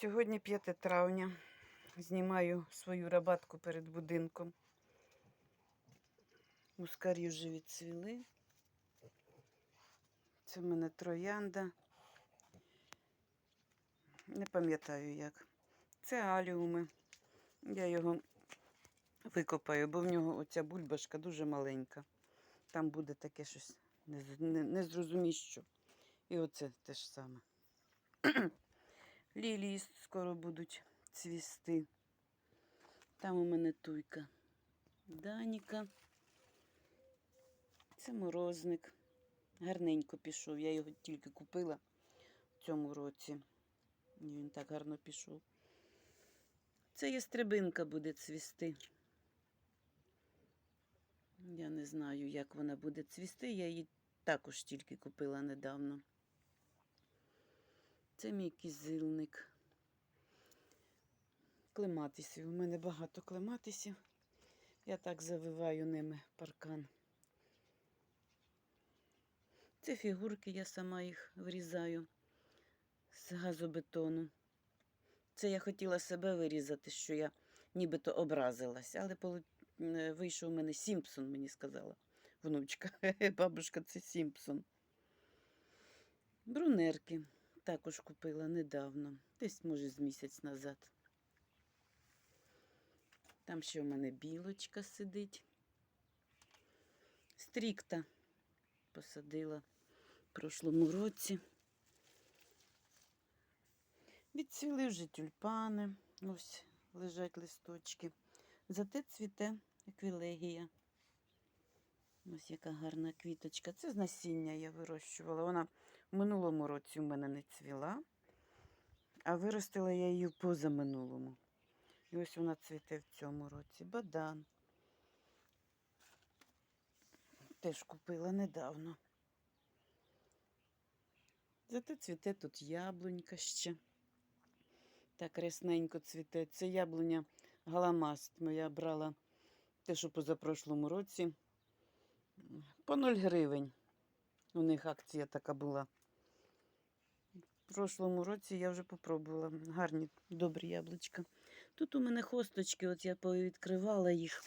Сьогодні 5 травня. Знімаю свою рабатку перед будинком. Мускарі вже відцвіли. Це в мене троянда. Не пам'ятаю як. Це аліуми. Я його викопаю, бо в нього оця бульбашка дуже маленька. Там буде таке щось не. І оце те ж саме. Лілії скоро будуть цвісти. Там у мене туйка. Даніка. Це морозник. Гарненько пішов. Я його тільки купила в цьому році. І він так гарно пішов. Це ястребинка буде цвісти. Я не знаю, як вона буде цвісти. Я її також тільки купила недавно. Це мій кізилник. Клематисів. У мене багато клематисів. Я так завиваю ними паркан. Це фігурки, я сама їх вирізаю з газобетону. Це я хотіла себе вирізати, що я нібито образилась, але е, вийшов у мене Сімпсон, мені сказала внучка. Бабушка, це Сімпсон. Брунерки також купила недавно, десь, може, з місяць назад. Там ще у мене білочка сидить. Стрікта посадила в прошлому році. Відцвіли вже тюльпани, ось лежать листочки. Зате цвіте еквілегія. Ось яка гарна квіточка. Це з насіння я вирощувала. Вона в минулому році у мене не цвіла, а виростила я її позаминулому. І ось вона цвіте в цьому році. Бадан. Теж купила недавно. Зате цвіте тут яблунька ще. Так рясненько цвіте. Це яблуня галамаст. Моя брала те, що позапрошлому році. По 0 гривень. У них акція така була. Прошлому році я вже попробувала. Гарні, добрі яблучка. Тут у мене хосточки, от я повідкривала їх.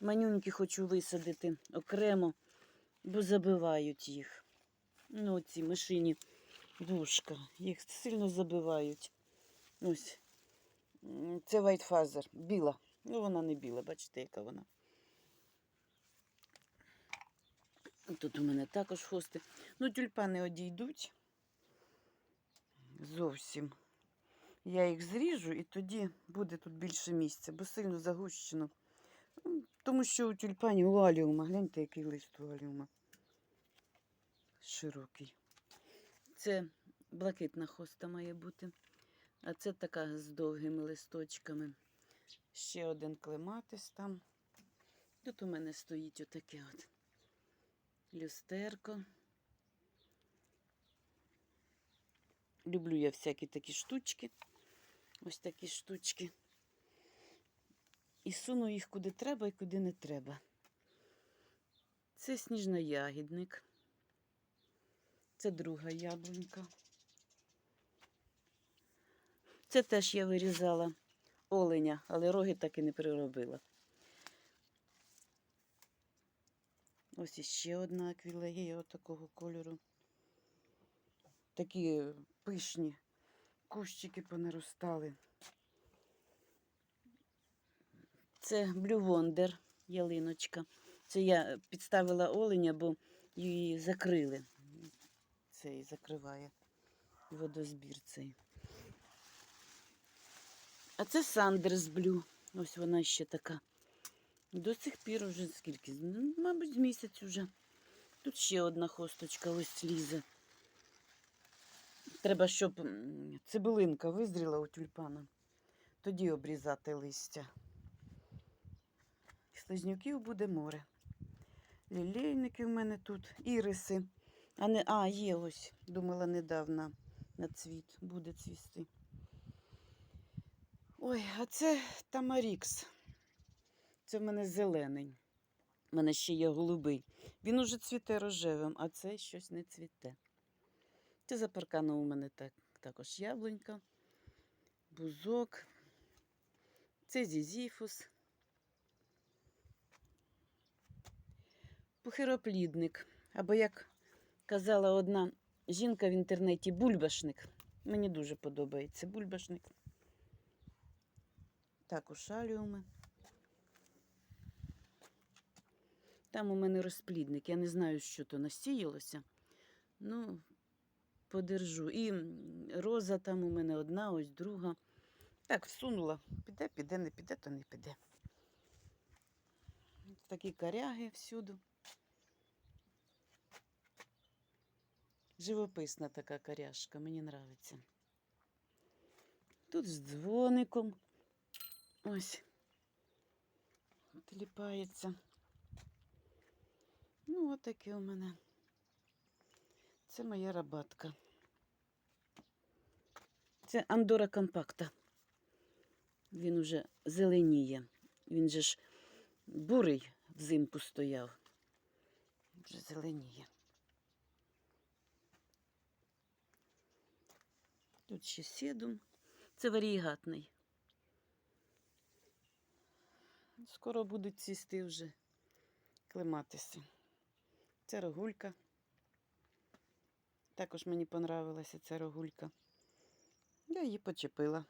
Манюньки хочу висадити окремо, бо забивають їх. Ну, ці мишині вушка. Їх сильно забивають. Ось. Це вайтфазер, біла. Ну, вона не біла, бачите, яка вона. Тут у мене також хости. Ну, тюльпани одійдуть. Зовсім. Я їх зріжу і тоді буде тут більше місця, бо сильно загущено. Ну, Тому що у тюльпані у аліума, гляньте, який лист у аліума. Широкий. Це блакитна хоста має бути. А це така з довгими листочками. Ще один клематис там. Тут у мене стоїть отаке от люстерко. Люблю я всякі такі штучки. Ось такі штучки. І суну їх куди треба і куди не треба. Це сніжноягідник. Це друга яблунька. Це теж я вирізала оленя, але роги так і не переробила. Ось іще одна аквілегія такого кольору. Такі пишні кущики понаростали. Це Blue Wonder ялиночка. Це я підставила оленя, бо її закрили. Цей закриває водозбір цей. А це Сандерс Блю. Ось вона ще така. До сих пір вже скільки? Мабуть, місяць уже. Тут ще одна хосточка ось лізе. Треба, щоб цибулинка визріла у тюльпана. Тоді обрізати листя. Слизнюків буде море. Лілейники в мене тут, іриси. А, не, а, є ось, думала недавно на цвіт, буде цвісти. Ой, а це Тамарікс. Це в мене зелений. У мене ще є голубий. Він уже цвіте рожевим, а це щось не цвіте. Це за у мене так, також яблунька. бузок. Це зізіфус. Пухироплідник. Або, як казала одна жінка в інтернеті, бульбашник. Мені дуже подобається бульбашник. Також шаліуми. Там у мене розплідник. Я не знаю, що то насіялося. Ну, подержу. І роза там у мене одна, ось друга. Так, всунула. Піде, піде, не піде, то не піде. Такі коряги всюди. Живописна така коряшка, мені подобається. Тут з дзвоником. Ось. Тіліпається. Ну, отаке у мене. Це моя рабатка. Це Андора компакта. Він уже зеленіє. Він же ж бурий взимку стояв. Вже зеленіє. Тут ще седум. Це варігатний. Скоро будуть цвісти вже клематиси. Це рогулька. Також мені понравилася ця рогулька. Я її почепила.